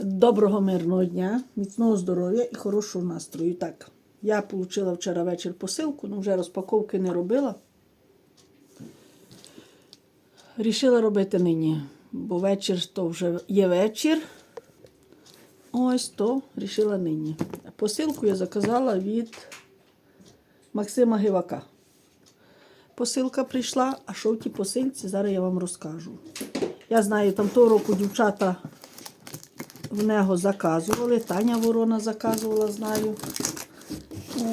Доброго мирного дня, міцного здоров'я і хорошого настрою. Так, я отримала вчора вечір посилку, ну вже розпаковки не робила. Рішила робити нині, бо вечір то вже є вечір. Ось то рішила нині. Посилку я заказала від Максима Гивака. Посилка прийшла, а що в тій посилці, зараз я вам розкажу. Я знаю, там того року дівчата в нього заказували. Таня Ворона заказувала, знаю.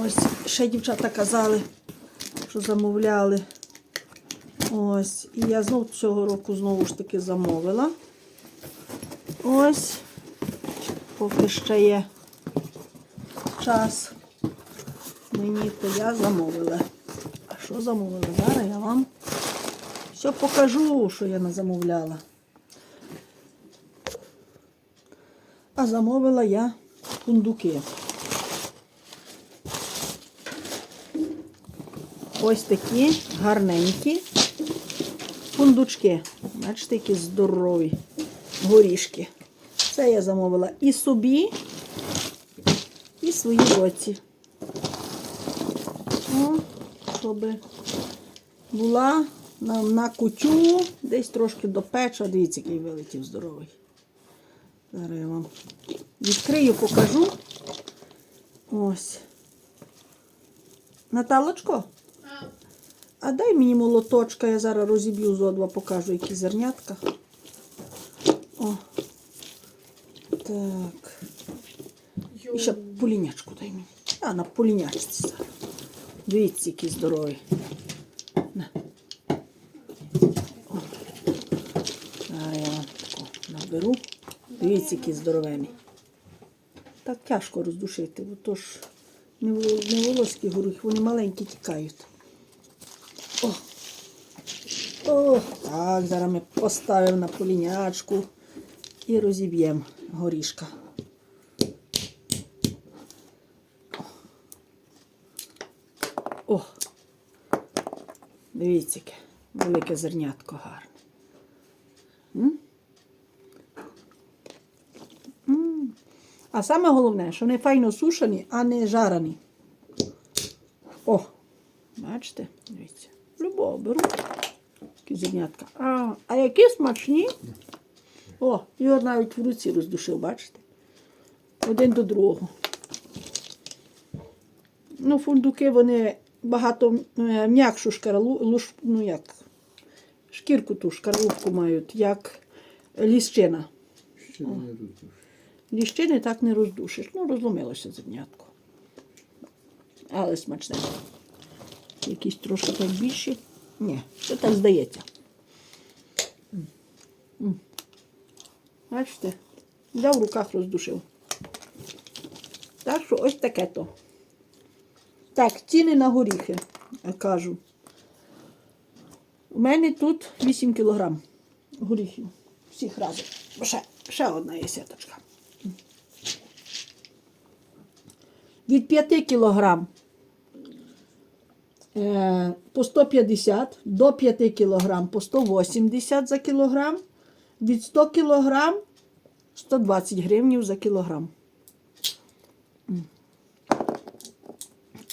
Ось, ще дівчата казали, що замовляли. Ось. І я знов цього року знову ж таки замовила. Ось. Поки ще є час. Мені то я замовила. А що замовила? Зараз я вам все покажу, що я не замовляла. А замовила я фундуки. Ось такі гарненькі фундучки. Бачите, які здорові горішки. Це я замовила і собі, і своїй доці. О, щоб була на, на кутю, десь трошки до печа. Дивіться, який вилетів здоровий. Зараз я вам відкрию, покажу. Ось. Наталочко, а дай мені молоточка, я зараз розіб'ю зо два, покажу, які зернятка. О. Так. І ще полінячку дай мені. А, на полінячці зараз. Дивіться, які здорові. На. О. Зараз я вам таку наберу. Дивіться, які здоровені. Так тяжко роздушити, бо то ж не, воло- не волоські горіхи, вони маленькі тікають. О! О! Так, зараз ми поставимо на полінячку і розіб'ємо горішка. О! Дивіться, яке велике зернятко гарне. М? М. А саме головне, що вони файно сушені, а не жарені. О, бачите, дивіться. Любого беру. Зернятка. А, а які смачні. О, його навіть в руці роздушив, бачите? Один до другого. Ну, фундуки вони багато е, м'якшу шкаралу, ну як, шкірку ту шкарлупку мають, як ліщина. Ще не. Ліщини так не роздушиш. Ну, розломилося зернятко. Але смачне. Якісь трошки так більші. Ні, це так здається. Бачите? Я в руках роздушив. Так що ось таке то. Так, ціни на горіхи, кажу. У мене тут 8 кілограм горіхів. Всіх разом. Ще, ще одна є сіточка. Від 5 кілограм е, по 150, до 5 кілограм по 180 за кілограм, від 100 кілограм 120 гривнів за кілограм.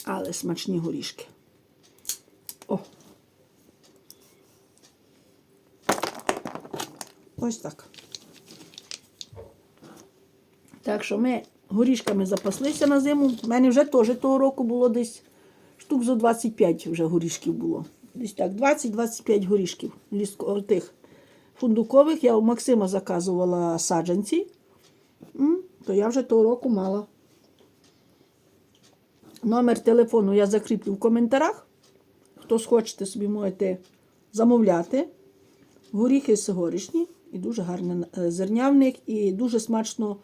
Але смачні горішки. О. Ось так. Так що ми горішками запаслися на зиму. У мене вже теж того року було десь штук за 25 вже горішків було. Десь так, 20-25 горішків ліско- тих фундукових. Я у Максима заказувала саджанці. То я вже того року мала. Номер телефону я закріплю в коментарях. Хто схочете собі можете замовляти. Горіхи горішні і дуже гарне е, них, і дуже смачно.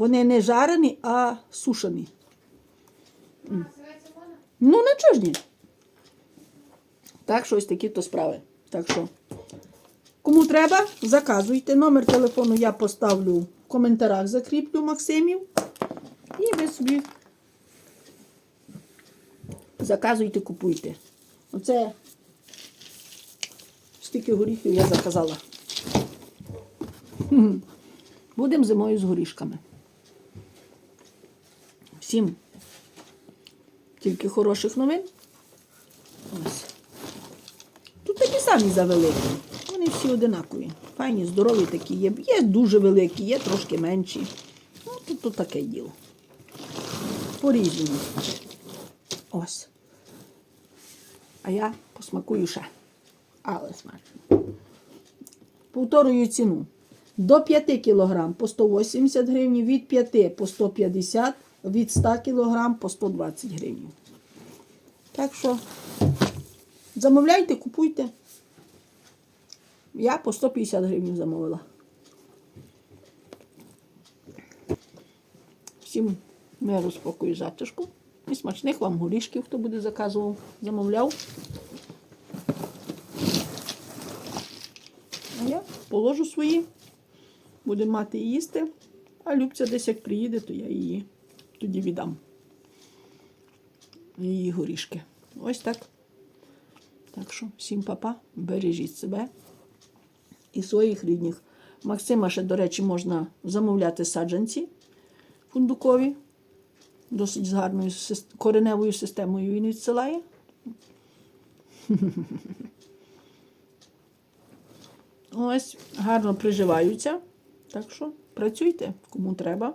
Вони не жарені, а сушені. Ну, нічого ж ні. Так, що ось такі то справи. Так що, кому треба, заказуйте. Номер телефону я поставлю в коментарях, закріплю Максимів. І ви собі заказуйте, купуйте. Оце стільки горіхів я заказала. Будемо зимою з горішками. Всім тільки хороших новин. Ось. Тут такі самі завеликі. Вони всі одинакові. Файні, здорові такі є. Є дуже великі, є трошки менші. Ну, тут, тут таке діло. По-різному. Ось. А я посмакую ще. Але смачно. Повторюю ціну. До 5 кг по 180 гривень, від 5 по 150, від 100 кг по 120 гривень. Так що замовляйте, купуйте. Я по 150 гривень замовила. Всім миру, спокою, затишку. І смачних вам горішків, хто буде заказував, замовляв. А я положу свої, будемо мати і їсти. А Любця десь як приїде, то я її тоді віддам. Її горішки. Ось так. Так що всім папа, бережіть себе і своїх рідних. Максима ще, до речі, можна замовляти саджанці фундукові. Досить з гарною кореневою системою він відсилає. Ось, гарно приживаються. Так що працюйте, кому треба.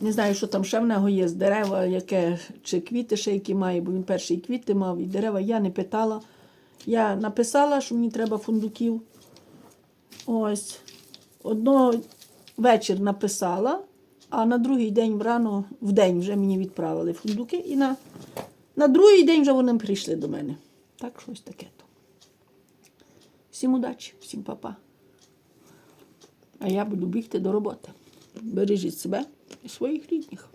Не знаю, що там ще в нього є з дерева, яке, чи квіти ще які має, бо він перший квіти мав і дерева. Я не питала. Я написала, що мені треба фундуків. Ось. Одного вечір написала, а на другий день врано, в день вже мені відправили фундуки, і на, на другий день вже вони прийшли до мене. Так, щось таке то. Всім удачі, всім па-па. А я буду бігти до роботи. Бережіть себе і своїх рідних.